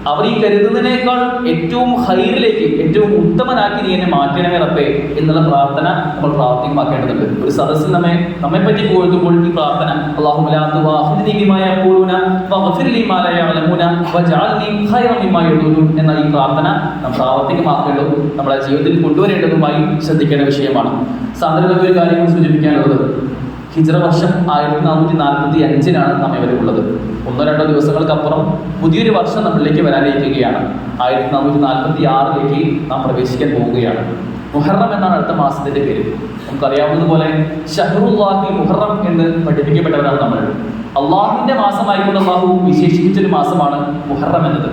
അവർ ഈ കരുതുന്നതിനേക്കാൾ ഏറ്റവും ഹൈറിലേക്ക് ഏറ്റവും ഉത്തമനാക്കി നീ എന്നെ മാറ്റണമേ റബ്ബേ എന്നുള്ള പ്രാർത്ഥന നമ്മൾ പ്രാർത്ഥിക്കുമാക്കേണ്ടതുണ്ട് ഒരു സദസ്സിൽ നമ്മെ നമ്മെ പറ്റി പോയതുമ്പോൾ ഈ പ്രാർത്ഥന എന്ന ഈ പ്രാർത്ഥന നാം പ്രാവർത്തികമാക്കേണ്ടതും നമ്മുടെ ജീവിതത്തിൽ കൊണ്ടുവരേണ്ടതുമായി ശ്രദ്ധിക്കേണ്ട വിഷയമാണ്. സാധാരണ ഒരു കാര്യം കൂടി സൂചിപ്പിക്കാനുള്ളത് ഹിജ്റ വർഷം ആയിരത്തി നാനൂറ്റി നാൽപ്പത്തി അഞ്ചിനാണ് നാം ഇവരുള്ളത് ഒന്നോ രണ്ടോ ദിവസങ്ങൾക്കപ്പുറം പുതിയൊരു വർഷം നമ്മളിലേക്ക് വരാനിരിക്കുകയാണ്. ആയിരത്തി നാനൂറ്റി നാൽപ്പത്തി ആറിലേക്ക് നാം പ്രവേശിക്കാൻ പോവുകയാണ്. മുഹറം എന്നാണ് അടുത്ത മാസത്തിന്റെ പേര്. നമുക്കറിയാവുന്നതുപോലെ ഷഹറുല്ലാഹി മുഹറം എന്ന് പഠിപ്പിക്കപ്പെട്ടവരാണ് നമ്മൾ. അള്ളാഹുവിന്റെ മാസമായിക്കൊണ്ട് അള്ളാഹു വിശേഷിപ്പിച്ചൊരു മാസമാണ് മുഹറം എന്നത്.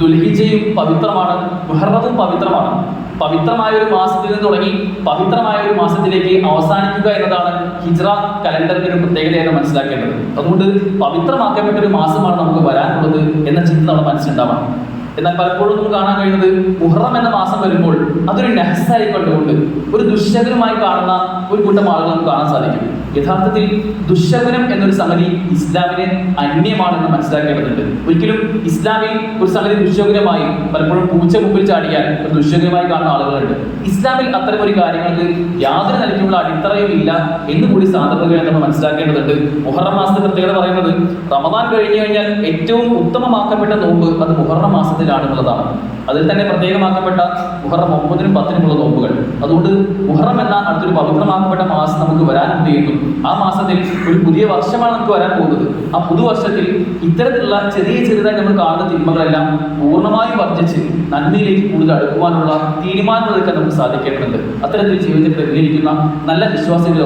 ദുൽഹിജയും പവിത്രമാണ് മുഹറവും പവിത്രമാണ്. പവിത്രമായ ഒരു മാസത്തിൽ നിന്ന് തുടങ്ങി പവിത്രമായ ഒരു മാസത്തിലേക്ക് അവസാനിക്കുക എന്നതാണ് ഹിജ്റ കലണ്ടറിന്റെ ഒരു പ്രത്യേകതയായിട്ട് മനസ്സിലാക്കേണ്ടത്. അതുകൊണ്ട് പവിത്രമാക്കപ്പെട്ട ഒരു മാസമാണ് നമുക്ക് വരാനുള്ളത് എന്ന ചിന്ത നമ്മുടെ മനസ്സിലുണ്ടാവണം. എന്നാൽ പലപ്പോഴും നമുക്ക് കാണാൻ കഴിയുന്നത് മുഹറം എന്ന മാസം വരുമ്പോൾ അതൊരു നെഹസായി കണ്ടുകൊണ്ട് ഒരു ദുശ്ശകരമായി കാണുന്ന ഒരു കൂട്ടം ആളുകൾ നമുക്ക് കാണാൻ സാധിക്കും. യഥാർത്ഥത്തിൽ ദുശ്ശകുനം എന്നൊരു സംഗതി ഇസ്ലാമിന് അന്യമാണെന്ന് മനസ്സിലാക്കേണ്ടതുണ്ട്. ഒരിക്കലും ഇസ്ലാമിൽ ഒരു സംഗതി ദുശ്ശകുനമായി പലപ്പോഴും പൂച്ച മുമ്പിൽ ചാടിയാൽ ഒരു ദുശ്ശകുനമായി കാണുന്ന ആളുകളുണ്ട്. ഇസ്ലാമിൽ അത്തരം ഒരു കാര്യങ്ങൾക്ക് യാതൊരു തരത്തിലുള്ള അടിത്തറയും ഇല്ല എന്ന് കൂടി സാധാരണ നമ്മൾ മനസ്സിലാക്കേണ്ടതുണ്ട്. മുഹറം മാസത്തെ പ്രത്യേകത പറയുന്നത് റമദാൻ കഴിഞ്ഞു കഴിഞ്ഞാൽ ഏറ്റവും ഉത്തമമാക്കപ്പെട്ട നോമ്പ് അത് മുഹറം മാസത്തിലാണ് എന്നുള്ളതാണ്. അതിൽ തന്നെ പ്രത്യേകമാക്കപ്പെട്ട മുഹറം ഒമ്പതിനും പത്തിനുമുള്ള നോമ്പുകൾ. അതുകൊണ്ട് മുഹറം എന്ന അടുത്തൊരു പവിത്രമാക്കപ്പെട്ട മാസം നമുക്ക് വരാനുണ്ട് എന്നും ആ മാസത്തിൽ ഒരു പുതിയ വർഷമാണ് നമുക്ക് വരാൻ പോകുന്നത്. ആ പുതുവർഷത്തിൽ ഇത്തരത്തിലുള്ള ചെറിയ ചെറുതായി നമ്മൾ കാണുന്ന തിന്മകളെല്ലാം പൂർണമായും വർദ്ധിച്ച് നന്മയിലേക്ക് കൂടുതൽ അടുക്കുവാനുള്ള തീരുമാനങ്ങളെടുക്കാൻ നമുക്ക് സാധിക്കേണ്ടതുണ്ട്. അത്തരത്തിൽ ജീവിതത്തിൽ പ്രതികരിക്കുന്ന നല്ല വിശ്വാസികൾ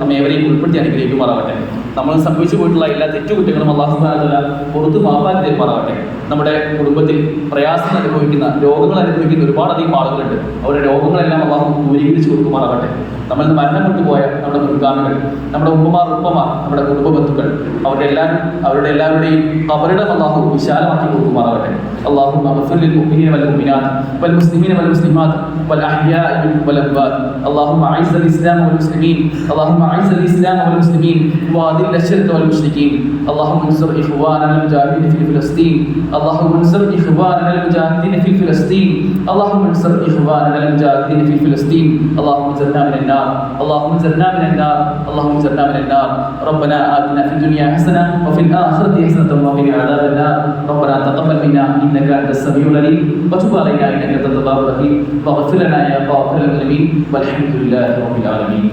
നമ്മൾ ഏവരെയും ഉൾപ്പെടുത്തി അനുഗ്രഹിക്കുമാറാവട്ടെ. നമ്മൾ സംഭവിച്ചു പോയിട്ടുള്ള എല്ലാ തെറ്റുകുറ്റങ്ങളും അള്ളാഹു സുബ്ഹാനഹു പുറത്ത് മാപ്പാക്കി പറയട്ടെ നമ്മുടെ കുടുംബത്തിൽ പ്രയാസം അനുഭവിക്കുന്ന രോഗങ്ങൾ അനുഭവിക്കുന്ന ഒരുപാടധികം ആളുകളുണ്ട്. അവരുടെ രോഗങ്ങളെല്ലാം അള്ളാഹു ദൂരീകരിച്ച് കൊടുക്കുമാറാകട്ടെ. നമ്മൾ മരണപ്പെട്ടു പോയ നമ്മുടെ മുൻഗാമികൾ നമ്മുടെ ഉമ്മമാർ ഉപ്പമാർ നമ്മുടെ കുടുംബ ബന്ധുക്കൾ അവരുടെ എല്ലാവരും അവരുടെ എല്ലാവരുടെയും അവരുടെ അള്ളാഹു വിശാലമാക്കി കൊടുക്കുമാറാവട്ടെ اللهم اغفر للمؤمنين والمؤمنات والمسلمين والمسلمات والأحياء والأموات. اللهم أعز الإسلام والمسلمين اللهم أعز الإسلام والمسلمين وأذل الشرك والمشركين. اللهم انصر إخواننا المجاهدين في فلسطين. اللهم انصر إخواننا المجاهدين في فلسطين. اللهم انصر إخواننا المجاهدين في فلسطين. اللهم انزلنا من النار. اللهم انزلنا من النار. اللهم انزلنا من النار. ربنا آتنا في الدنيا حسنة وفي الآخرة حسنة وقنا عذاب النار. ربنا تقبل منا إنا إنك أنت السميع العليم وتب علينا إنك أنت التواب الرحيم. واغفر لنا يا غافر المذنبين والحمد لله رب العالمين.